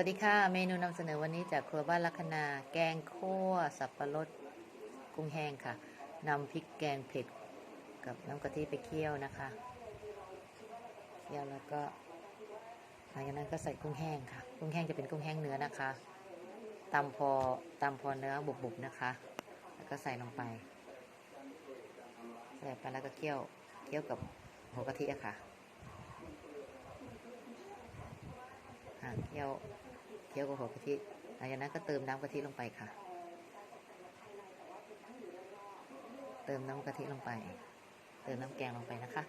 วัสดีค่ะ เมนูนำเสนอวันนี้จากครัวบ้านลัคนา แกงคั่วสับปะรดกุ้งแห้งค่ะนำพริกแกงเผ็ดกับน้ำกะทิไปเคี่ยวนะคะเคี่ยวแล้วก็หลังจากนั้นก็ใส่กุ้งแห้งค่ะ กุ้งแห้งจะเป็นกุ้งแห้งเนื้อนะคะตำพอตำพอเนื้อบุบๆนะคะ แล้วก็ใส่ลงไป ใส่ไปแล้วก็เคี่ยวเคี่ยวกับหัวกะทิอะค่ะอ่าเคี่ยว คี่ยวกับหัวกะทิหลังจากนั้นก็เติมน้ำกะทิลงไปค่ะ เติมน้ำกะทิลงไป เติมน้ำแกงลงไปนะคะ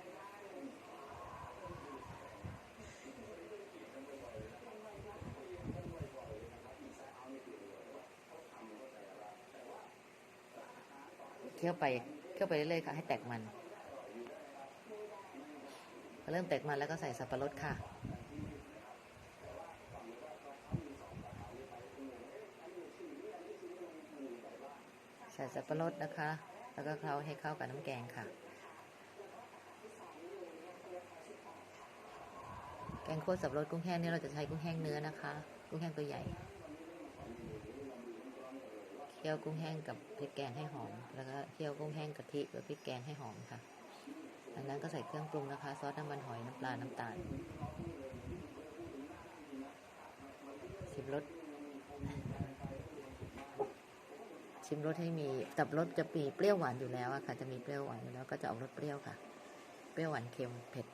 เคี่ยวไปเคี่ยวไปเรื่อยๆค่ะ ให้แตกมันเริ่มแตกมันแล้วก็ใส่สับปะรดค่ะ ส่สับปะรดนะคะ แล้วก็เคล้าให้เข้ากับน้ำแกงค่ะ แกงคั่วสับปะรดกุ้งแห้งนี่เราจะใช้กุ้งแห้งเนื้อนะคะ กุ้งแห้งตัวใหญ่เคี่ยวกุ้งแห้งกับพริกแกงให้หอม แล้วก็เคี่ยวกุ้งแห้งกะทิกับพริกแกงให้หอมค่ะจากนั้นก็ใส่เครื่องปรุงนะคะ ซอสน้ำมันหอยน้ำปลาน้ำตาลชิมรส ชิมรสให้มีตับรสจะมีเปรี้ยวหวานอยู่แล้วอะค่ะ จะมีเปรี้ยวหวานอยู่แล้วก็จะออกรสเปรี้ยวค่ะ เปรี้ยวหวานเค็มเผ็ด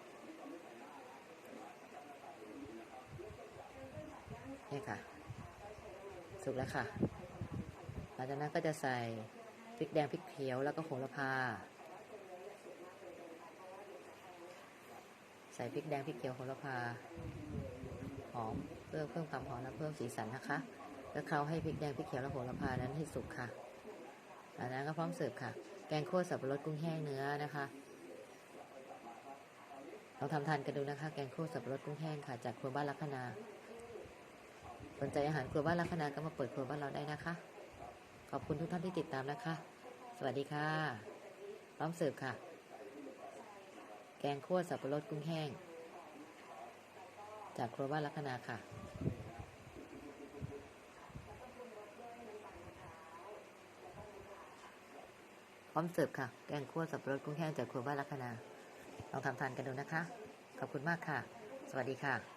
นี่ค่ะ สุกแล้วค่ะ หลังจากนั้นก็จะใส่พริกแดงพริกเขียวแล้วก็โหระพา ใส่พริกแดงพริกเขียวโหระพาหอมเพื่อเพิ่มความหอมและเพิ่มสีสันนะคะ แล้วเคล้าให้พริกแดงพริกเขียวและโหระพานั้นให้สุกค่ะ จากนั้นก็พร้อมเสิร์ฟค่ะ แกงคั่วสับปะรดกุ้งแห้งเนื้อนะคะลองทำทานกันดูนะคะ แกงคั่วสับปะรดกุ้งแห้งค่ะ จากครัวบ้านลัคนาสนใจอาหารครัวบ้านลัคนาก็มาเปิดครัวบ้านเราได้นะคะ ขอบคุณทุกท่านที่ติดตามนะคะ สวัสดีค่ะ พร้อมเสิร์ฟค่ะ แกงคั่วสับปะรดกุ้งแห้ง จากครัวบ้านลัคนาค่ะ พร้อมเสิร์ฟค่ะ แกงคั่วสับปะรดกุ้งแห้งจากครัวบ้านลัคนา ลองทำทานกันดูนะคะ ขอบคุณมากค่ะ สวัสดีค่ะ